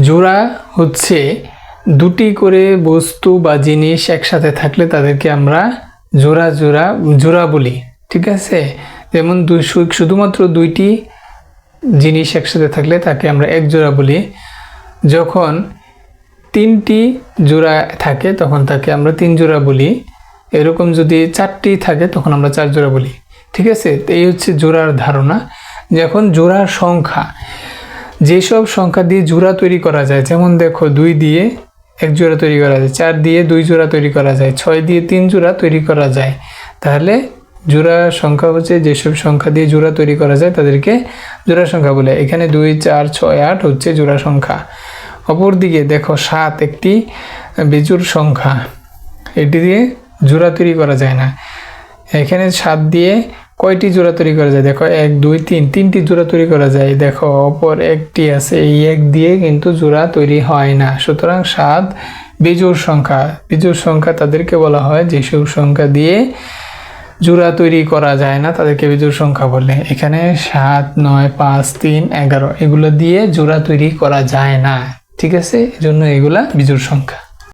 জোড়া হচ্ছে দুটি করে বস্তু বা জিনিস একসাথে থাকলে তাদেরকে আমরা জোড়া জোড়া জোড়া বলি, ঠিক আছে? যেমন দুই শুধুমাত্র দুইটি জিনিস একসাথে থাকলে তাকে আমরা এক জোড়া বলি। যখন তিনটি জোড়া থাকে তখন তাকে আমরা তিন জোড়া বলি। এরকম যদি চারটি থাকে তখন আমরা চার জোড়া বলি, ঠিক আছে? এই হচ্ছে জোড়ার ধারণা। যখন জোড়ার সংখ্যা যেসব সংখ্যা দিয়ে জোড়া তৈরি করা যায়, যেমন দেখো দুই দিয়ে এক জোড়া তৈরি করা যায়, চার দিয়ে দুই জোড়া তৈরি করা যায়, ছয় দিয়ে তিন জোড়া তৈরি করা যায়, তাহলে জোড়া সংখ্যা হচ্ছে যেসব সংখ্যা দিয়ে জোড়া তৈরি করা যায় তাদেরকে জোড়া সংখ্যা বলে। এখানে দুই, চার, ছয়, আট হচ্ছে জোড়া সংখ্যা। অপরদিকে দেখো সাত একটি বেজোড় সংখ্যা, এটি দিয়ে জোড়া তৈরি করা যায় না। এখানে সাত দিয়ে কয়টি জোড়া তৈরি করা যায়? দেখো, এক, দুই, তিন, তিনটি জোড়া তৈরি করা যায়। দেখো, অপর একটি আছে, এই এক দিয়ে কিন্তু জোড়া তৈরি হয় না। সুতরাং সাত বেজোড় সংখ্যা। বেজোড় সংখ্যা তাদেরকে বলা হয় যেসব সংখ্যা দিয়ে জোড়া তৈরি করা যায় না, তাদেরকে বিজোড় সংখ্যা বলে। এখানে সাত, নয়, পাঁচ, তিন, এগারো, এগুলো দিয়ে জোড়া তৈরি করা যায় না। ঠিক আছে? এজন্য এগুলা বিজোড় সংখ্যা।